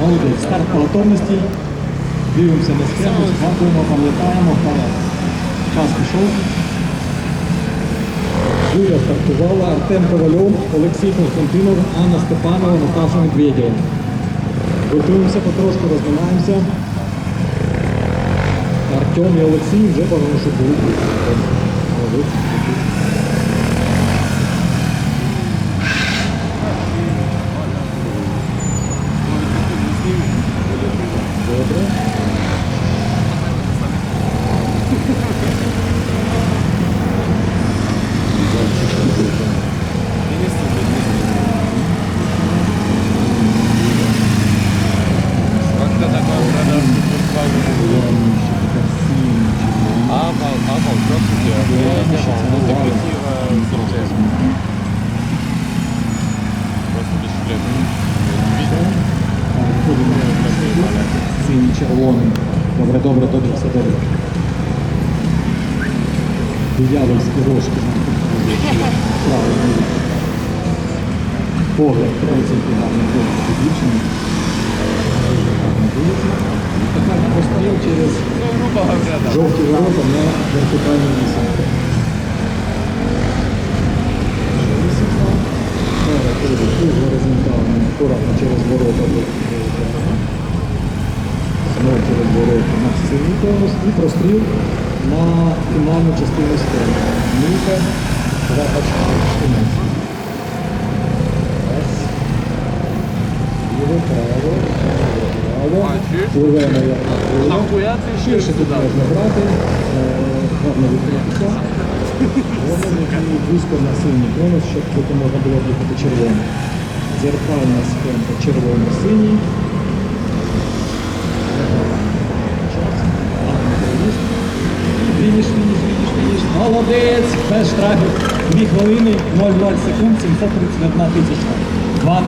Молодець. Старт по готовності. Дивимося на схему, згадуємо, пам'ятаємо. Вперед. Час пішов. Юля стартувала, Артем Ковальов, Олексій Константинов, Анна Степанова, Наташа Медведєва. Готуємося потрошку, розминаємося. Артем і Олексій вже щоб були. Молодець. Синій, червоний. Добре, добре, добре, все добре. Диявольські рожки. Правильно. Погляд, принципі, гарний погляд. І тепер постріл через Ну, жовті ворота на вертикальну вісімку. Знову на синій конус і простріл на фінальну частину сцени. Міка, крапочка, кінець. Раз. Тут можна брати, е, гарно близько на синій конус, щоб потім можна було їхати червоно. Зеркальна схемка червоно-синій. Молодець! Без штрафів. 2 хвилини, 0,0 секунд, 731 тисяча.